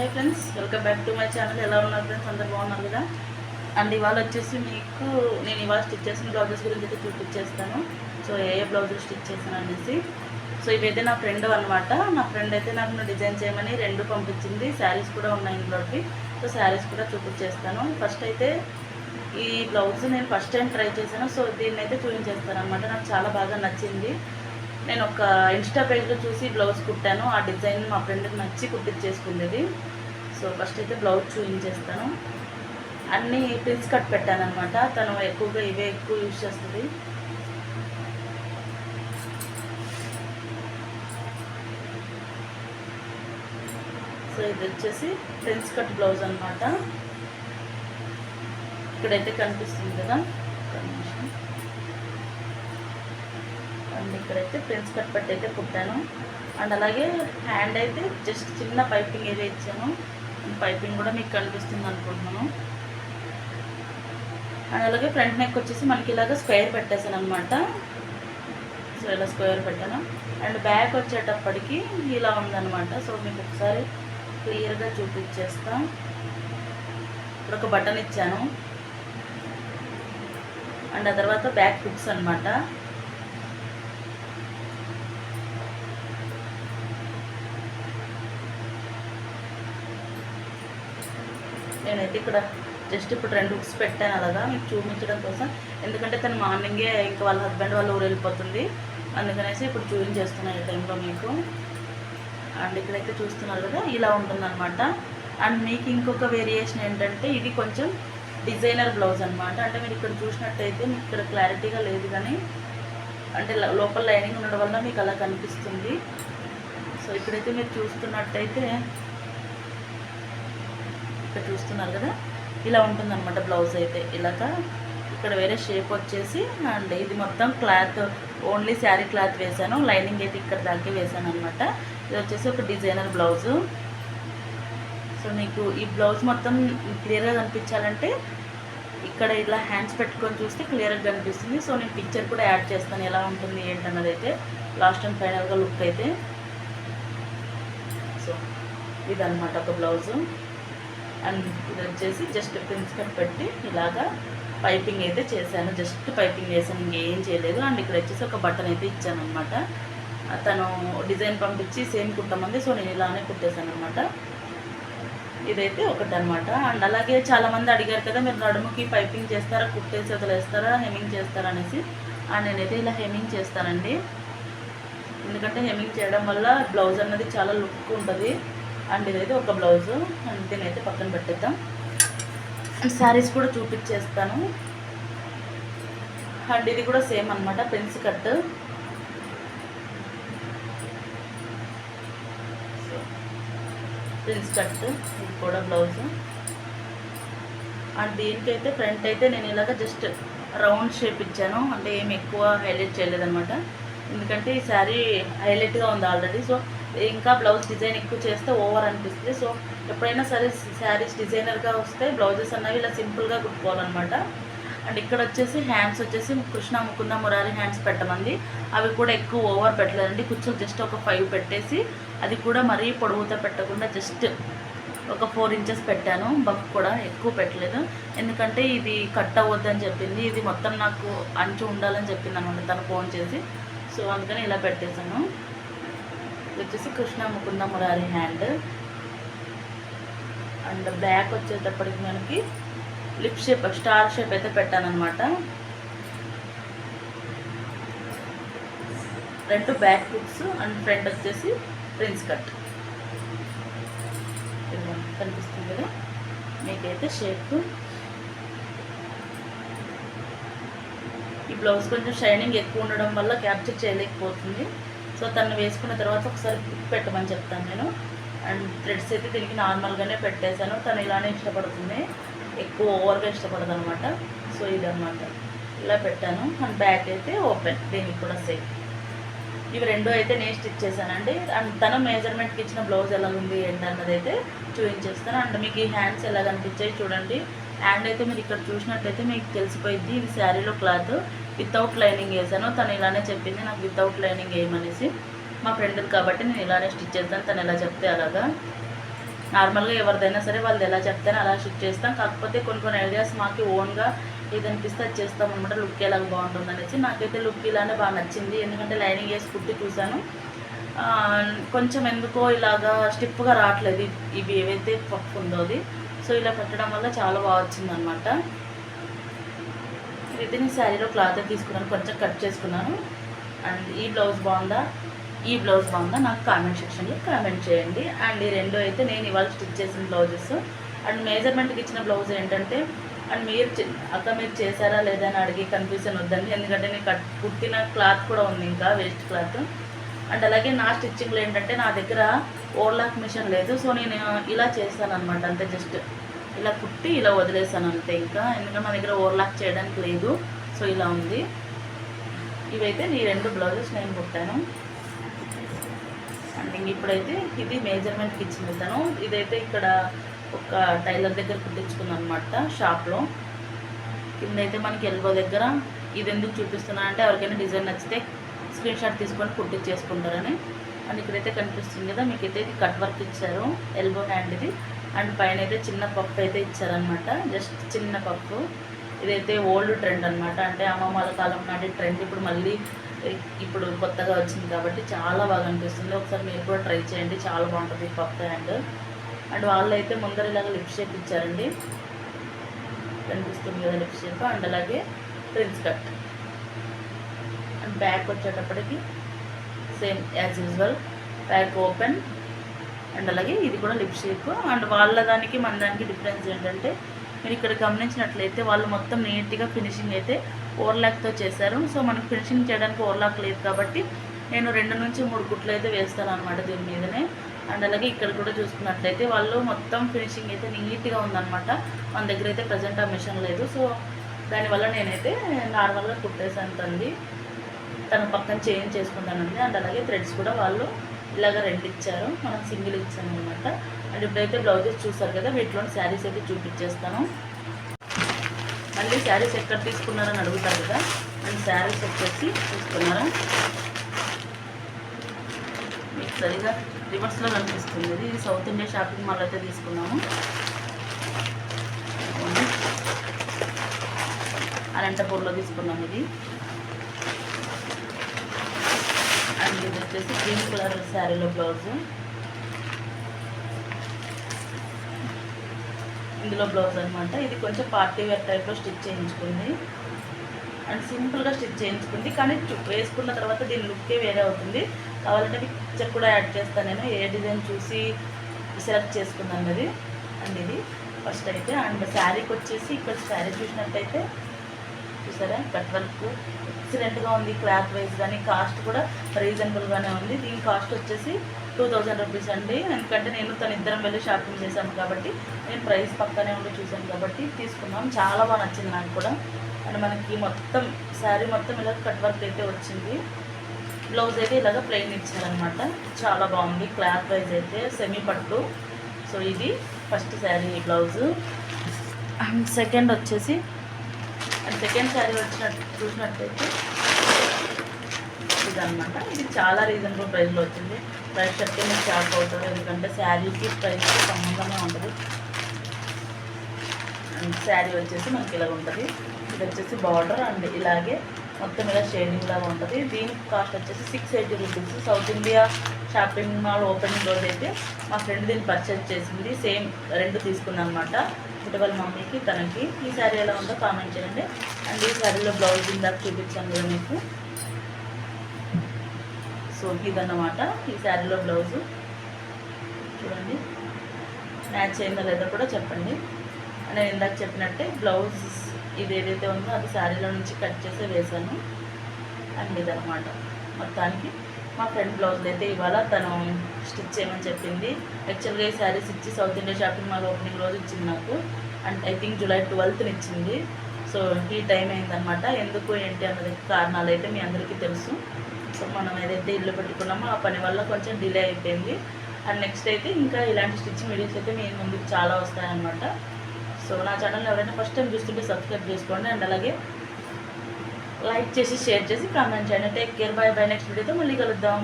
Hi friends welcome back to my channel. ఎలా ఉన్నారు friends? అందరు బాగున్నారు కదా? అండ్ ఇవాళ వచ్చేసి మీకు నేను ఇవాళ స్టిచ్ చేసిన బ్లౌజెస్ గురించి అయితే చూపించేస్తాను. సో ఏ ఏ బ్లౌజులు స్టిచ్ చేశాను అనేసి. సో ఇవైతే నా ఫ్రెండ్ అనమాట నా ఫ్రెండ్ అయితే నాకు డిజైన్ చేయమని రెండు పంపించింది. శారీస్ కూడా ఉన్నాయి ఇందులోకి. సో శారీస్ కూడా చూపించేస్తాను. ఫస్ట్ అయితే ఈ బ్లౌజ్ నేను ఫస్ట్ టైం ట్రై చేశాను. సో దీన్ని అయితే చూపించేస్తాను అనమాట నాకు చాలా బాగా నచ్చింది. నేను ఒక ఇన్స్టా పేజ్లో చూసి బ్లౌజ్ కుట్టాను. ఆ డిజైన్ మా ఫ్రెండ్కి నచ్చి కుట్టించేసుకుండేది సో ఫస్ట్ అయితే బ్లౌజ్ చూపించేస్తాను అన్నీ ప్రిన్స్ కట్ పెట్టాను అనమాట తను ఎక్కువగా ఇవే ఎక్కువ యూజ్ చేస్తుంది. సో ఇది వచ్చేసి ప్రిన్స్ కట్ బ్లౌజ్ అనమాట ఇక్కడైతే కనిపిస్తుంది కదా. ఒక్క ఇక్కడైతే ఫ్రెండ్స్ కట్ పట్టి అయితే కుట్టాను. అండ్ అలాగే హ్యాండ్ అయితే జస్ట్ చిన్న పైపింగ్ ఏదో ఇచ్చాను. పైపింగ్ కూడా మీకు కనిపిస్తుంది అనుకుంటున్నాను. అండ్ అలాగే ఫ్రంట్ నెక్ వచ్చేసి మనకి ఇలాగ స్క్వేర్ పెట్టేశాను అనమాట సో ఇలా స్క్వేర్ పెట్టాను. అండ్ బ్యాక్ వచ్చేటప్పటికి ఇలా ఉందన్నమాట. సో మీకు ఒకసారి క్లియర్గా చూపించేస్తా. ఇక్కడ ఒక బటన్ ఇచ్చాను. అండ్ ఆ తర్వాత బ్యాక్ హుక్స్ అనమాట నేనైతే ఇక్కడ జస్ట్ ఇప్పుడు రెండు బుక్స్ పెట్టాను అలాగా మీకు చూపించడం కోసం. ఎందుకంటే తను మార్నింగే ఇంకా వాళ్ళ హస్బెండ్ వాళ్ళ ఊరు వెళ్ళిపోతుంది. అందుకనేసి ఇప్పుడు చూపించేస్తున్నాను ఈ టైంలో మీకు. అండ్ ఇక్కడైతే చూస్తున్నారు కదా ఇలా ఉంటుందన్నమాట. అండ్ మీకు ఇంకొక వేరియేషన్ ఏంటంటే ఇది కొంచెం డిజైనర్ బ్లౌజ్ అనమాట అంటే మీరు ఇక్కడ చూసినట్టయితే మీకు ఇక్కడ క్లారిటీగా లేదు కానీ అంటే లోపల లైనింగ్ ఉండడం వల్ల మీకు అలా కనిపిస్తుంది. సో ఇక్కడైతే మీరు చూస్తున్నట్టయితే ఇక్కడ చూస్తున్నారు కదా? ఇలా ఉంటుందన్నమాట బ్లౌజ్ అయితే ఇలాగా. ఇక్కడ వేరే షేప్ వచ్చేసి అండ్ ఇది మొత్తం క్లాత్ ఓన్లీ శారీ క్లాత్ వేసాను లైనింగ్ అయితే ఇక్కడ దాకే వేసాను అనమాట ఇది వచ్చేసి ఒక డిజైనర్ బ్లౌజు. సో మీకు ఈ బ్లౌజ్ మొత్తం క్లియర్గా కనిపించాలంటే ఇక్కడ ఇలా హ్యాండ్స్ పెట్టుకొని చూస్తే క్లియర్గా కనిపిస్తుంది. సో నేను పిక్చర్ కూడా యాడ్ చేస్తాను. ఎలా ఉంటుంది ఏంటన్నది అయితే లాస్ట్ అండ్ ఫైనల్గా లుక్ అయితే. సో ఇదన్నమాట ఒక బ్లౌజు. అండ్ ఇది వచ్చేసి జస్ట్ ప్రిన్స్ కట్ పెట్టి ఇలాగా పైపింగ్ అయితే చేశాను. జస్ట్ పైపింగ్ చేశాను. ఇంకేం చేయలేదు. అండ్ ఇక్కడ వచ్చేసి ఒక బటన్ అయితే ఇచ్చాను అనమాట తను డిజైన్ పంపించి సేమ్ కుట్టమంది సో నేను ఇలానే కుట్టేశాను అనమాట ఇదైతే ఒకటి అనమాట అండ్ అలాగే చాలామంది అడిగారు కదా మీరు నడుముకి పైపింగ్ చేస్తారా కుట్టేసి వదిలేస్తారా హెమింగ్ చేస్తారా అనేసి. అండ్ నేనైతే ఇలా హెమింగ్ చేస్తానండి. ఎందుకంటే హెమింగ్ చేయడం వల్ల బ్లౌజ్ అన్నది చాలా లుక్ ఉంటుంది. అండ్ ఇదైతే ఒక బ్లౌజు. అండ్ దీనైతే పక్కన పెట్టేద్దాం. అండ్ శారీస్ కూడా చూపించేస్తాను. అండ్ ఇది కూడా సేమ్ అనమాట పెన్స్ కట్. ప్రిన్స్ కట్ ఇది కూడా బ్లౌజ్. అండ్ దీనికైతే ఫ్రంట్ అయితే నేను ఇలాగ జస్ట్ రౌండ్ షేప్ ఇచ్చాను. అంటే ఏమి ఎక్కువ హైలైట్ చేయలేదన్నమాట. ఎందుకంటే ఈ శారీ హైలైట్గా ఉంది ఆల్రెడీ సో ఇంకా బ్లౌజ్ డిజైన్ ఎక్కువ చేస్తే ఓవర్ అనిపిస్తుంది. సో ఎప్పుడైనా సరే శారీస్ డిజైనర్గా వస్తే బ్లౌజెస్ అన్నవి ఇలా సింపుల్గా కుట్టుకోవాలన్నమాట. అండ్ ఇక్కడ వచ్చేసి హ్యాండ్స్ వచ్చేసి కృష్ణ ముకుంద మురారి హ్యాండ్స్ పెట్టమంది. అవి కూడా ఎక్కువ ఓవర్ పెట్టలేదండి. కుచ్చులు జస్ట్ ఒక ఫైవ్ పెట్టేసి అది కూడా మరీ పొడవుతో పెట్టకుండా జస్ట్ ఒక ఫోర్ ఇంచెస్ పెట్టాను. బఫ్ కూడా ఎక్కువ పెట్టలేదు. ఎందుకంటే ఇది కట్ అవ్వద్దని చెప్పింది. ఇది మొత్తం నాకు అంచు ఉండాలని చెప్పింది అనమాట తను ఫోన్ చేసి. సో అందుకని ఇలా పెట్టేశాను. ఇది వచ్చేసి Krishna Mukunda Murari hand. And back వచ్చేటప్పటికి మనకి లిప్ షేప్ స్టార్ షేప్ అయితే పెట్టాను అనమాట రెండు బ్యాక్ బుక్స్ అండ్ ఫ్రంట్ వచ్చేసి ప్రిన్స్ కట్. కనిపిస్తుంది కదా? మీకైతే షేప్ ఈ బ్లౌజ్ కొంచెం షైనింగ్ ఎక్కువ ఉండడం వల్ల క్యాప్చర్ చేయలేకపోతుంది. సో తను వేసుకున్న తర్వాత ఒకసారి పెట్టమని చెప్తాను నేను. అండ్ థ్రెడ్స్ అయితే దీనికి నార్మల్గానే పెట్టేశాను. తను ఇలానే ఇష్టపడుతుంది. ఎక్కువ ఓవర్గా ఇష్టపడదు అనమాట సో ఇదనమాట. ఇలా పెట్టాను. అండ్ బ్యాక్ అయితే ఓపెన్. దీనికి కూడా సేమ్. ఇవి రెండో అయితే నేను స్టిచ్ చేశానండి. అండ్ తన మెజర్మెంట్కి ఇచ్చిన బ్లౌజ్ ఎలా ఉంది ఏంటి అన్నది అయితే చూపించేస్తాను. అండ్ మీకు ఈ హ్యాండ్స్ ఎలా కనిపించాయి చూడండి. హ్యాండ్ అయితే మీరు ఇక్కడ చూసినట్టయితే మీకు తెలిసిపోయింది ఇది శారీలో క్లాత్ వితౌట్ లైనింగ్ వేసాను తను ఇలానే చెప్పింది నాకు వితౌట్ లైనింగ్ వేయమనేసి మా ఫ్రెండ్ కాబట్టి నేను ఇలానే స్టిచ్ చేస్తాను. తను ఎలా చెప్తే అలాగా. నార్మల్గా ఎవరిదైనా సరే వాళ్ళు ఎలా చెప్తారో అలా స్టిచ్ చేస్తాం కాకపోతే కొన్ని కొన్ని ఐడియాస్ మాకు ఓన్గా ఏది అనిపిస్తే అది చేస్తాం అనమాట లుక్ ఎలా బాగుంటుంది అనేసి నాకైతే లుక్ ఇలానే బాగా నచ్చింది. ఎందుకంటే లైనింగ్ వేసి కుట్టి చూశాను. కొంచెం ఎందుకో ఇలాగా స్టిప్గా రావట్లేదు. ఇవి ఏవైతే పప్పు ఉందో అది. సో ఇలా పెట్టడం వల్ల చాలా బాగా వచ్చింది అనమాట ఇదైతే నేను శారీలో క్లాత్ తీసుకున్నాను. కొంచెం కట్ చేసుకున్నాను. అండ్ ఈ బ్లౌజ్ బాగుందా? ఈ బ్లౌజ్ బాగుందా? నాకు కామెంట్ సెక్షన్లో కామెంట్ చేయండి. అండ్ ఈ రెండు అయితే నేను ఇవాళ స్టిచ్ చేసిన బ్లౌజెస్. అండ్ మేజర్మెంట్కి ఇచ్చిన బ్లౌజ్ ఏంటంటే అండ్ మీరు చే- అక్క మీరు చేశారా లేదా అని అడిగి కన్ఫ్యూజన్ వద్దండి. ఎందుకంటే నేను కట్ కుట్టిన క్లాత్ కూడా ఉంది ఇంకా వేస్ట్ క్లాత్. అండ్ అలాగే నా స్టిచ్చింగ్లో ఏంటంటే నా దగ్గర ఓవర్లాక్ మిషన్ లేదు. సో నేను ఇలా చేస్తాను అనమాట అంతే జస్ట్. ఇలా కుట్టి ఇలా వదిలేసాను అంతే ఇంకా. ఎందుకంటే నా దగ్గర ఓవర్లాక్ చేయడానికి లేదు. సో ఇలా ఉంది. ఇవైతే ఈ రెండు బ్లౌజెస్ నేను కుట్టాను. అండ్ ఇప్పుడైతే ఇది మేజర్మెంట్కి ఇచ్చి వెళ్తాను ఇదైతే ఇక్కడ ఒక టైలర్ దగ్గర కుట్టించుకున్నాను అనమాట షాప్లో. కింద అయితే మనకి ఎల్బో దగ్గర. ఇది ఎందుకు చూపిస్తున్నా అంటే ఎవరికైనా డిజైన్ నచ్చితే స్క్రీన్ షాట్ తీసుకొని కుట్టించేసుకుంటారని అండ్ ఇక్కడైతే కనిపిస్తుంది కదా మీకు అయితే ఇది కట్ వర్క్ ఇచ్చారు ఎల్బో హ్యాండ్ ఇది. అండ్ పైన అయితే చిన్న పప్పు అయితే ఇచ్చారనమాట జస్ట్ చిన్న పప్పు ఇదైతే ఓల్డ్ ట్రెండ్ అనమాట అంటే అమ్మమ్మల కాలం నాటి ట్రెండ్. ఇప్పుడు మళ్ళీ ఇప్పుడు కొత్తగా వచ్చింది కాబట్టి చాలా బాగా అనిపిస్తుంది. ఒకసారి మీరు కూడా ట్రై చేయండి చాలా బాగుంటుంది పప్పు హ్యాండ్. అండ్ వాళ్ళు అయితే ముందర ఇలాగ లిప్ షేప్ ఇచ్చారండి. కనిపిస్తుంది కదా లిప్ షేప్ అండ్ అలాగే ప్రిన్స్ కట్. అండ్ బ్యాక్ వచ్చేటప్పటికి same as usual. Back open. And అలాగే ఇది కూడా లిప్ షేప్. అండ్ వాళ్ళ దానికి మన దానికి డిఫరెన్స్ ఏంటంటే మీరు ఇక్కడ గమనించినట్లయితే వాళ్ళు మొత్తం నీట్గా ఫినిషింగ్ అయితే ఓవర్లాక్తో చేశారు. సో మనకు ఫినిషింగ్ చేయడానికి ఓవర్లాక్ లేదు కాబట్టి నేను రెండు నుంచి మూడు గుట్లు అయితే వేస్తాను అనమాట దీని మీదనే. అండ్ అలాగే ఇక్కడ కూడా చూసుకున్నట్లయితే వాళ్ళు మొత్తం ఫినిషింగ్ అయితే నీట్గా ఉందన్నమాట. మన దగ్గర అయితే ప్రజెంట్ ఆ మిషన్ లేదు. సో దానివల్ల నేనైతే నార్మల్గా కుట్టేసాను తంది తన పక్కన చేంజ్ చేసుకుంటానండి. అండ్ అలాగే థ్రెడ్స్ కూడా వాళ్ళు ఇలాగ రెండు ఇచ్చారు. మనం సింగిల్ ఇచ్చాము అనమాట అండ్ ఇప్పుడైతే బ్లౌజెస్ చూసారు కదా వీటిలో శారీస్ అయితే చూపించేస్తాను. మళ్ళీ శారీస్ ఎక్కడ తీసుకున్నారని అడుగుతారు కదా అండ్ శారీస్ వచ్చేసి తీసుకున్నారా మీకు సరిగా రివర్స్లో కనిపిస్తుంది. ఇది సౌత్ ఇండియా షాపింగ్ మాల్ అయితే తీసుకున్నాము. అనంతపూర్లో తీసుకున్నాం ఇది అండ్ ఇది వచ్చేసి గ్రీన్ కలర్ శారీలో బ్లౌజ్ ఇందులో బ్లౌజ్ అనమాట ఇది కొంచెం పార్టీ వేర్ టైప్లో స్టిచ్ చేయించుకుంది. అండ్ సింపుల్గా స్టిచ్ చేయించుకుంది. కానీ వేసుకున్న తర్వాత దీని లుక్కే వేరే అవుతుంది. కావాలంటే పిక్చర్ కూడా యాడ్ చేస్తాను నేను. ఏ డిజైన్ చూసి సెలెక్ట్ చేసుకున్నాను అది అండ్ ఇది ఫస్ట్ అయితే. అండ్ శారీకి వచ్చేసి ఇక్కడ శారీ చూసినట్టయితే సరే కట్ వర్క్ ఎక్సలెంట్గా ఉంది క్లాత్ వైజ్ కానీ కాస్ట్ కూడా రీజనబుల్గానే ఉంది. దీని కాస్ట్ వచ్చేసి టూ థౌజండ్ రూపీస్ అండి. ఎందుకంటే నేను తను ఇద్దరం వెళ్ళి షాపింగ్ చేశాను కాబట్టి నేను ప్రైస్ పక్కనే ఉండి చూశాను కాబట్టి తీసుకున్నాం. చాలా బాగా నచ్చింది నాకు కూడా. అండ్ మనకి మొత్తం శారీ మొత్తం ఇలా కట్ వర్క్ అయితే వచ్చింది. బ్లౌజ్ అయితే ఇలాగ ప్లెయిన్ ఇచ్చారనమాట చాలా బాగుంది క్లాత్ వైజ్ అయితే సెమీ పట్టు. సో ఇది first sari blouse and second వచ్చేసి అండ్ సెకండ్ శారీ వచ్చినట్టు చూసినట్టయితే ఇదన్నమాట. ఇది చాలా రీజనబుల్ ప్రైస్లో వచ్చింది. ప్రైస్ చెప్తే మీకు షాక్ అవుతారు ఎందుకంటే శారీకి ప్రైస్కి సంబంధమే ఉంటుంది అండ్ శారీ వచ్చేసి మనకి ఇలా ఉంటుంది. ఇది వచ్చేసి బార్డర్ అండ్ ఇలాగే మొత్తం ఇలా షేడింగ్ లాగా ఉంటుంది. దీనికి కాస్ట్ వచ్చేసి six eighty rupees south India shopping mall opening రోజు అయితే మా ఫ్రెండ్ దీన్ని పర్చేజ్ చేసింది. సేమ్ రెండు తీసుకున్నాను అనమాట ఇటీవల మమ్మీకి తనకి. ఈ శారీ ఎలా ఉందో కామెంట్ చేయండి. అండ్ ఈ శారీలో బ్లౌజ్ ఇందాక చూపించాను కదా మీకు. సో ఇదన్నమాట. ఈ శారీలో బ్లౌజు చూడండి. మ్యాచ్ అయిందో లేదో కూడా చెప్పండి. నేను ఇందాక చెప్పినట్టే బ్లౌజ్ ఇది ఏదైతే ఉందో అది శారీలో నుంచి కట్ చేసి వేశాను. అండ్ ఇదనమాట మొత్తానికి మా ఫ్రెండ్ బ్లౌజ్ అయితే ఇవాళ తను స్టిచ్ చేయమని చెప్పింది. యాక్చువల్గా ఈ శారీస్ ఇచ్చి south India shopping mall opening రోజు ఇచ్చింది నాకు. అండ్ ఐ థింక్ జూలై ట్వెల్త్ని ఇచ్చింది. సో ఈ టైం అయిందనమాట ఎందుకు ఏంటి అన్నది కారణాలు అయితే మీ అందరికీ తెలుసు. సో మనం ఏదైతే ఇల్లు పెట్టుకున్నామో ఆ పని వల్ల కొంచెం డిలే అయిపోయింది. అండ్ నెక్స్ట్ అయితే ఇంకా ఇలాంటి స్టిచ్చింగ్ వీడియోస్ అయితే మీ ముందుకు చాలా వస్తాయన్నమాట. సో నా ఛానల్ ఎవరైనా ఫస్ట్ టైం చూస్తుంటే సబ్స్క్రైబ్ చేసుకోండి అండ్ అలాగే లైక్ చేసి షేర్ చేసి కామెంట్ చేయండి. Take care bye bye next వీడియోతో మళ్ళీ కలుద్దాం.